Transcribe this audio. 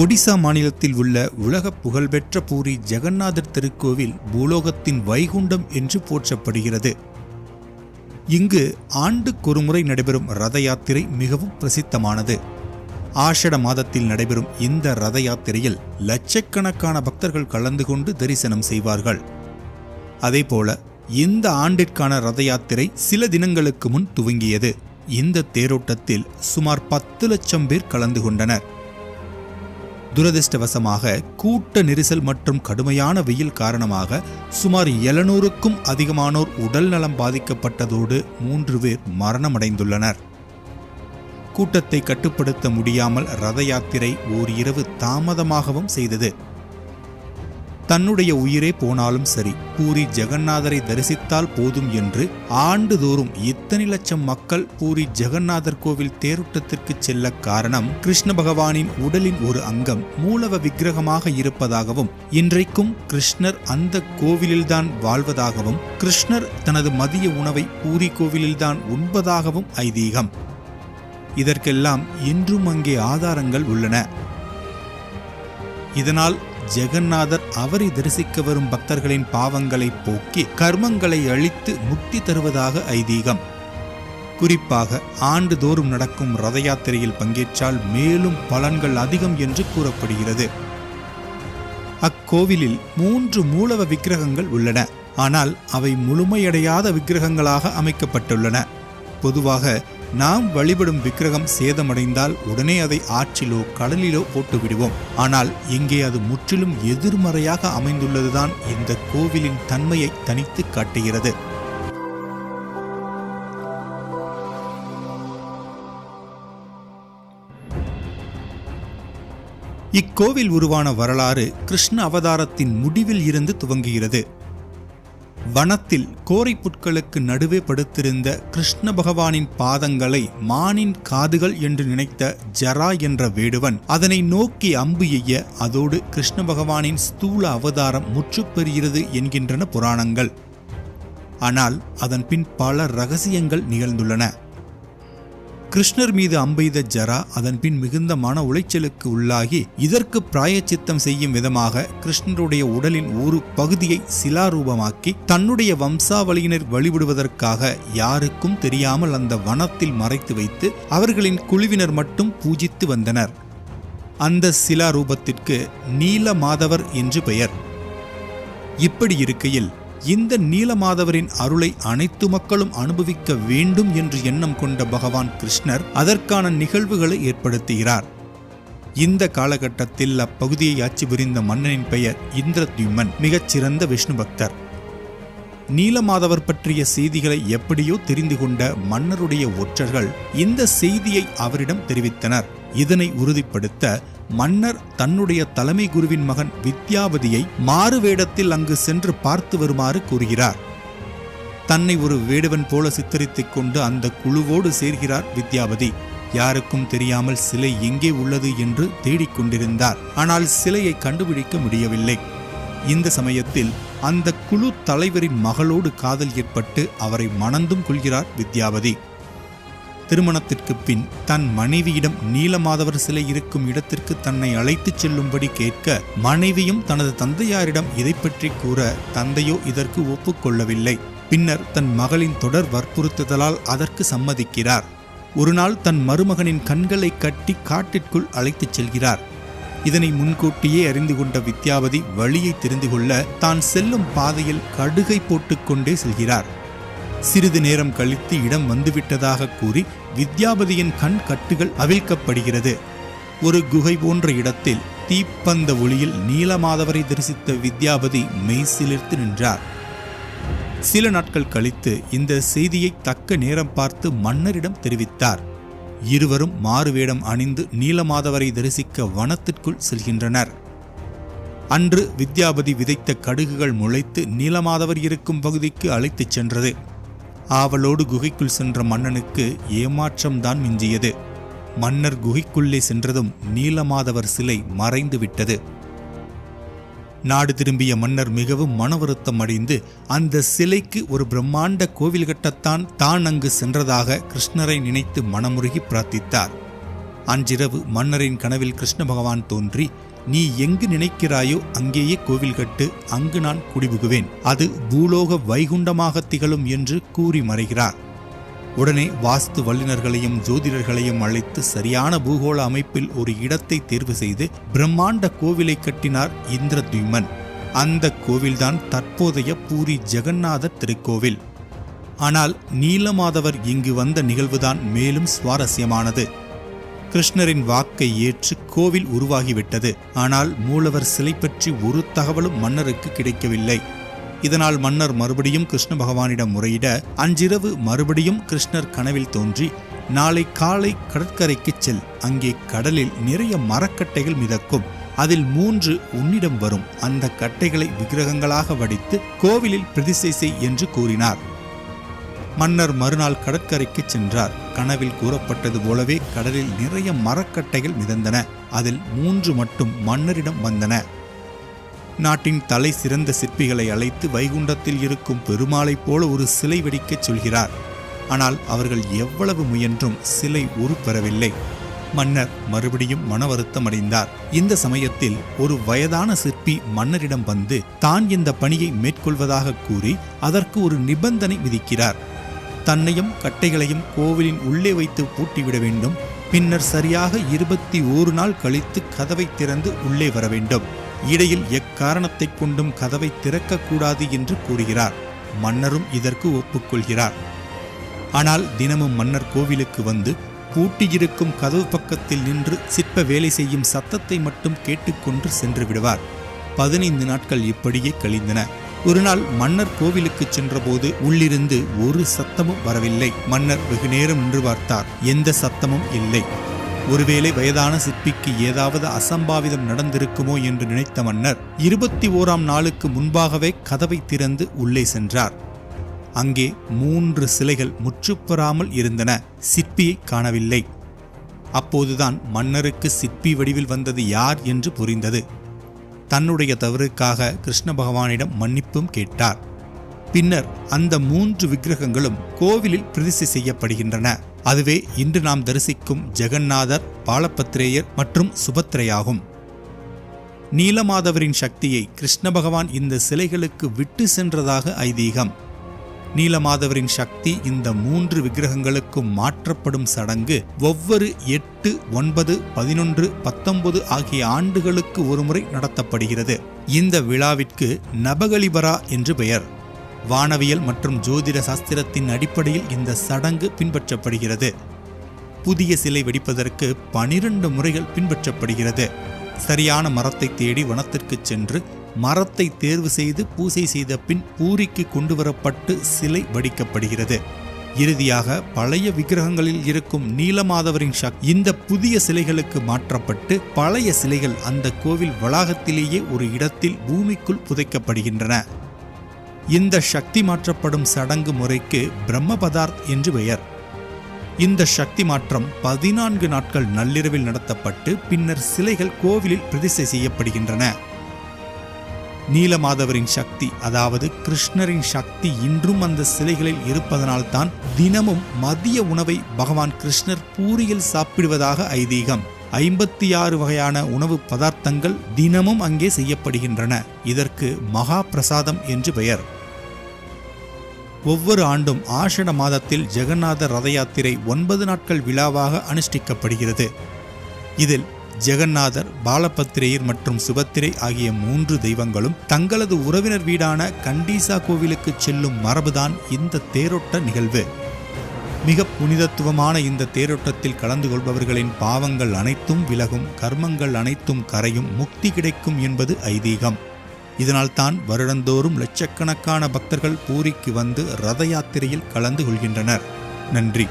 ஒடிசா மாநிலத்தில் உள்ள உலக புகழ்பெற்ற பூரி ஜெகநாதர் திருக்கோவில் பூலோகத்தின் வைகுண்டம் என்று போற்றப்படுகிறது. இங்கு ஆண்டுக்கொருமுறை நடைபெறும் ரத யாத்திரை மிகவும் பிரசித்தமானது. ஆஷட மாதத்தில் நடைபெறும் இந்த ரத யாத்திரையில் லட்சக்கணக்கான பக்தர்கள் கலந்து கொண்டு தரிசனம் செய்வார்கள். அதேபோல இந்த ஆண்டிற்கான ரத யாத்திரை சில தினங்களுக்கு முன் துவங்கியது. இந்த தேரோட்டத்தில் சுமார் பத்து லட்சம் பேர் கலந்து கொண்டனர். துரதிர்ஷ்டவசமாக கூட்ட நெரிசல் மற்றும் கடுமையான வெயில் காரணமாக சுமார் எழுநூறுக்கும் அதிகமானோர் உடல் நலம் பாதிக்கப்பட்டதோடு மூன்று பேர் மரணமடைந்துள்ளனர். கூட்டத்தை கட்டுப்படுத்த முடியாமல் ரத யாத்திரை ஓர் இரவு தாமதமாகவும் செய்தது. தன்னுடைய உயிரே போனாலும் சரி பூரி ஜெகநாதரை தரிசித்தால் போதும் என்று ஆண்டுதோறும் இத்தனை லட்சம் மக்கள் பூரி ஜெகநாதர் கோவில் தேரோட்டத்திற்கு செல்ல காரணம் கிருஷ்ண பகவானின் உடலின் ஒரு அங்கம் மூலவ விக்கிரகமாக இருப்பதாகவும் இன்றைக்கும் கிருஷ்ணர் அந்த கோவிலில்தான் வாழ்வதாகவும் கிருஷ்ணர் தனது மதிய உணவை பூரி கோவிலில்தான் உண்பதாகவும் ஐதீகம். இதற்கெல்லாம் இன்றும் அங்கே ஆதாரங்கள் உள்ளன. இதனால் ஜெகநாதர் அவரை தரிசிக்க வரும் பக்தர்களின் பாவங்களை போக்கி கர்மங்களை அழித்து முக்தி தருவதாக ஐதீகம். குறிப்பாக ஆண்டுதோறும் நடக்கும் ரத யாத்திரையில் பங்கேற்றால் மேலும் பலன்கள் அதிகம் என்று கூறப்படுகிறது. அக்கோவிலில் மூன்று மூலவ விக்கிரகங்கள் உள்ளன. ஆனால் அவை முழுமையடையாத விக்கிரகங்களாக அமைக்கப்பட்டுள்ளன. பொதுவாக நாம் வழிபடும் விக்கிரகம் சேதமடைந்தால் உடனே அதை ஆற்றிலோ கடலிலோ போட்டு விடுவோம் ஆனால் இங்கே அது முற்றிலும் எதிர்மறையாக அமைந்துள்ளதுதான் இந்த கோவிலின் தன்மையை தனித்து காட்டுகிறது. இக்கோவில் உருவான வரலாறு கிருஷ்ண அவதாரத்தின் முடிவில் இருந்து துவங்குகிறது. வனத்தில் கோரை புட்களுக்கு நடுவே படுத்திருந்த கிருஷ்ண பகவானின் பாதங்களை மானின் காதுகள் என்று நினைத்த ஜரா என்ற வேடுவன் அதனை நோக்கி அம்பு எய்ய அதோடு கிருஷ்ண பகவானின் ஸ்தூல அவதாரம் முற்றுப்பெறுகிறது என்கின்றன புராணங்கள். ஆனால் அதன் பின் பல ரகசியங்கள் நிகழ்ந்துள்ளன. கிருஷ்ணர் மீது அம்பெய்த ஜரா அதன் பின் மிகுந்த மன உளைச்சலுக்கு உள்ளாகி இதற்கு பிராயச்சித்தம் செய்யும் விதமாக கிருஷ்ணருடைய உடலின் ஒரு பகுதியை சிலாரூபமாக்கி தன்னுடைய வம்சாவளியினர் வழிபடுவதற்காக யாருக்கும் தெரியாமல் அந்த வனத்தில் மறைத்து வைத்து அவர்களின் குழுவினர் மட்டும் பூஜித்து வந்தனர். அந்த சிலாரூபத்திற்கு நீல மாதவர் என்று பெயர். இப்படி இருக்கையில் இந்த நீலமாதவரின் அருளை அனைத்து மக்களும் அனுபவிக்க வேண்டும் என்று எண்ணம் கொண்ட பகவான் கிருஷ்ணர் அதற்கான நிகழ்வுகளை ஏற்படுத்துகிறார். இந்த காலகட்டத்தில் அப்பகுதியை ஆட்சி புரிந்த மன்னனின் பெயர் இந்திரத்யுமன் மிகச்சிறந்த விஷ்ணு பக்தர். நீலமாதவர் பற்றிய செய்திகளை எப்படியோ தெரிந்து கொண்ட மன்னருடைய ஒற்றர்கள் இந்த செய்தியை அவரிடம் தெரிவித்தனர். இதனை உறுதிப்படுத்த மன்னர் தன்னுடைய தலைமை குருவின் மகன் வித்யாவதியை மாறு வேடத்தில் அங்கு சென்று பார்த்து வருமாறு கூறுகிறார். தன்னை ஒரு வேடுவன் போல சித்தரித்துக் கொண்டு அந்த குழுவோடு சேர்கிறார் வித்யாவதி. யாருக்கும் தெரியாமல் சிலை எங்கே உள்ளது என்று தேடிக்கொண்டிருந்தார் ஆனால் சிலையை கண்டுபிடிக்க முடியவில்லை. இந்த சமயத்தில் அந்த குழு தலைவரின் மகளோடு காதல் ஏற்பட்டு அவரை மணந்தும் கொள்கிறார் வித்யாவதி. திருமணத்திற்கு பின் தன் மனைவியிடம் நீலமாதவர் சிலை இருக்கும் இடத்திற்கு தன்னை அழைத்துச் செல்லும்படி கேட்க மனைவியும் தனது தந்தையாரிடம் இதை பற்றி கூற தந்தையோ இதற்கு ஒப்புக்கொள்ளவில்லை பின்னர் தன் மகளின் தொடர் வற்புறுத்துதலால் அதற்கு சம்மதிக்கிறார். ஒருநாள் தன் மருமகனின் கண்களை கட்டி காட்டிற்குள் அழைத்துச் செல்கிறார். இதனை முன்கூட்டியே அறிந்து கொண்ட வித்யாவதி வழியை தெரிந்து கொள்ள தான் செல்லும் பாதையில் கடுகை போட்டுக்கொண்டே செல்கிறார். சிறிது நேரம் கழித்து இடம் வந்துவிட்டதாக கூறி வித்யாபதியின் கண் கட்டுகள் அவிழ்க்கப்படுகிறது. ஒரு குகை போன்ற இடத்தில் தீப்பந்த ஒளியில் நீலமாதவரை தரிசித்த வித்யாபதி மெய்சிலிர்த்து நின்றார். சில நாட்கள் கழித்து இந்த செய்தியை தக்க நேரம் பார்த்து மன்னரிடம் தெரிவித்தார். இருவரும் மாறுவேடம் அணிந்து நீலமாதவரை தரிசிக்க வனத்திற்குள் செல்கின்றனர். அன்று வித்யாபதி விதைத்த கடுகுகள் முளைத்து நீலமாதவர் இருக்கும் பகுதிக்கு அழைத்துச் சென்றது. ஆவலோடு குகைக்குள் சென்ற மன்னனுக்கு ஏமாற்றம்தான் மிஞ்சியது. மன்னர் குகைக்குள்ளே சென்றதும் நீலமாதவர் சிலை மறைந்து விட்டது. நாடு திரும்பிய மன்னர் மிகவும் மனவருத்தம் அடைந்து அந்த சிலைக்கு ஒரு பிரம்மாண்ட கோவில் கட்டத்தான் தான் அங்கு சென்றதாக கிருஷ்ணரை நினைத்து மனமுருகி பிரார்த்தித்தார். அன்றிரவு மன்னரின் கனவில் கிருஷ்ண பகவான் தோன்றி நீ எங்கு நினைக்கிறாயோ அங்கேயே கோவில் கட்டு அங்கு நான் குடிபுகுவேன். அது பூலோக வைகுண்டமாக திகழும் என்று கூறி மறைகிறார். உடனே வாஸ்து வல்லுநர்களையும் ஜோதிடர்களையும் அழைத்து சரியான பூகோள அமைப்பில் ஒரு இடத்தை தேர்வு செய்து பிரம்மாண்ட கோவிலை கட்டினார் இந்திரத்யுமன். அந்த கோவில்தான் தற்போதைய பூரி ஜெகநாத திருக்கோவில். ஆனால் நீலமாதவர் இங்கு வந்த நிகழ்வுதான் மேலும் சுவாரஸ்யமானது. கிருஷ்ணரின் வாக்கை ஏற்று கோவில் உருவாகிவிட்டது. ஆனால் மூலவர் சிலை பற்றி ஒரு தகவலும் மன்னருக்கு கிடைக்கவில்லை. இதனால் மன்னர் மறுபடியும் கிருஷ்ண பகவானிடம் முறையிட அன்றிரவு மறுபடியும் கிருஷ்ணர் கனவில் தோன்றி நாளை காலை கடற்கரைக்கு செல். அங்கே கடலில் நிறைய மரக்கட்டைகள் மிதக்கும். அதில் மூன்று உன்னிடம் வரும். அந்த கட்டைகளை விக்கிரகங்களாக வடித்து கோவிலில் பிரதிசை செய் என்று கூறினார். மன்னர் மறுநாள் கடற்கரைக்கு சென்றார். கனவில் கூறப்பட்டது போலவே கடலில் நிறைய மரக்கட்டைகள் மிதந்தன. அதில் மூன்று மட்டும் மன்னரிடம் வந்தன. நாட்டின் தலை சிறந்த சிற்பிகளை அழைத்து வைகுண்டத்தில் இருக்கும் பெருமாளைப் போல ஒரு சிலை வெடிக்கச் சொல்கிறார். ஆனால் அவர்கள் எவ்வளவு முயன்றும் சிலை உருப்பெறவில்லை. மன்னர் மறுபடியும் மன வருத்தம் அடைந்தார். இந்த சமயத்தில் ஒரு வயதான சிற்பி மன்னரிடம் வந்து தான் இந்த பணியை மேற்கொள்வதாக கூறி அதற்கு ஒரு நிபந்தனை விதிக்கிறார். தன்னையும் கட்டைகளையும் கோவிலின் உள்ளே வைத்து பூட்டிவிட வேண்டும். பின்னர் சரியாக இருபத்தி ஓரு நாள் கழித்து கதவை திறந்து உள்ளே வர வேண்டும். இடையில் எக்காரணத்தைக் கொண்டும் கதவை திறக்கக்கூடாது என்று கூறுகிறார். மன்னரும் இதற்கு ஒப்புக்கொள்கிறார். ஆனால் தினமும் மன்னர் கோவிலுக்கு வந்து பூட்டியிருக்கும் கதவு பக்கத்தில் நின்று சிற்ப வேலை செய்யும் சத்தத்தை மட்டும் கேட்டுக்கொண்டு சென்று விடுவார். பதினைந்து நாட்கள் இப்படியே கழிந்தன. ஒரு நாள் மன்னர் கோவிலுக்கு சென்றபோது உள்ளிருந்து ஒரு சத்தமும் வரவில்லை. மன்னர் வெகு நேரம் நின்று பார்த்தார். எந்த சத்தமும் இல்லை. ஒருவேளை வயதான சிற்பிக்கு ஏதாவது அசம்பாவிதம் நடந்திருக்குமோ என்று நினைத்த மன்னர் இருபத்தி ஓராம் நாளுக்கு முன்பாகவே கதவை திறந்து உள்ளே சென்றார். அங்கே மூன்று சிலைகள் முற்றுப்பெறாமல் இருந்தன. சிற்பியை காணவில்லை. அப்போதுதான் மன்னருக்கு சிற்பி வடிவில் வந்தது யார் என்று புரிந்தது. தன்னுடைய தவறுக்காக கிருஷ்ண பகவானிடம் மன்னிப்பும் கேட்டார். பின்னர் அந்த மூன்று விக்கிரகங்களும் கோவிலில் பிரதிஷ்டை செய்யப்படுகின்றன. அதுவே இன்று நாம் தரிசிக்கும் ஜெகநாதர் பாலபத்ரேயர் மற்றும் சுபத்ரையாகும். நீலமாதவரின் சக்தியை கிருஷ்ண பகவான் இந்த சிலைகளுக்கு விட்டு சென்றதாக ஐதீகம். நீலமாதவரின் சக்தி இந்த மூன்று விக்கிரகங்களுக்கும் மாற்றப்படும் சடங்கு ஒவ்வொரு எட்டு ஒன்பது பதினொன்று பத்தொன்பது ஆகிய ஆண்டுகளுக்கு ஒருமுறை நடத்தப்படுகிறது. இந்த விழாவிற்கு நபகலிபரா என்று பெயர். வானவியல் மற்றும் ஜோதிட சாஸ்திரத்தின் அடிப்படையில் இந்த சடங்கு பின்பற்றப்படுகிறது. புதிய சிலை வெடிப்பதற்கு பனிரெண்டு முறைகள் பின்பற்றப்படுகிறது. சரியான மரத்தை தேடி வனத்திற்கு சென்று மரத்தை தேர்வு செய்து பூசை செய்த பின் பூரிக்கு கொண்டு வரப்பட்டு சிலை வடிக்கப்படுகிறது. இறுதியாக பழைய விக்கிரகங்களில் இருக்கும் நீலமாதவரின் சக் இந்த புதிய சிலைகளுக்கு மாற்றப்பட்டு பழைய சிலைகள் அந்த கோவில் வளாகத்திலேயே ஒரு இடத்தில் பூமிக்குள் புதைக்கப்படுகின்றன. இந்த சக்தி மாற்றப்படும் சடங்கு முறைக்கு பிரம்மபதார்த் என்று பெயர். இந்த சக்தி மாற்றம் பதினான்கு நாட்கள் நள்ளிரவில் நடத்தப்பட்டு பின்னர் சிலைகள் கோவிலில் பிரதிஷ்டை செய்யப்படுகின்றன. நீலமாதவரின் சக்தி அதாவது கிருஷ்ணரின் சக்தி இன்றும் அந்த சிலைகளில் இருப்பதனால்தான் தினமும் மதிய உணவை பகவான் கிருஷ்ணர் பூரியில் சாப்பிடுவதாக ஐதீகம். ஐம்பத்தி ஆறு வகையான உணவு பதார்த்தங்கள் தினமும் அங்கே செய்யப்படுகின்றன. இதற்கு மகா பிரசாதம் என்று பெயர். ஒவ்வொரு ஆண்டும் ஆஷட மாதத்தில் ஜெகநாத ரத யாத்திரை ஒன்பது நாட்கள் விழாவாக அனுஷ்டிக்கப்படுகிறது. இதில் ஜெகநாதர் பாலபத்திரேயர் மற்றும் சுபத்திரை ஆகிய மூன்று தெய்வங்களும் தங்களது உறவினர் வீடான கண்டீசா கோவிலுக்கு செல்லும் மரபுதான் இந்த தேரோட்ட நிகழ்வு. மிக புனிதத்துவமான இந்த தேரோட்டத்தில் கலந்து கொள்பவர்களின் பாவங்கள் அனைத்தும் விலகும் கர்மங்கள் அனைத்தும் கரையும் முக்தி கிடைக்கும் என்பது ஐதீகம். இதனால்தான் வருடந்தோறும் லட்சக்கணக்கான பக்தர்கள் பூரிக்கு வந்து ரத யாத்திரையில் கலந்து கொள்கின்றனர். நன்றி.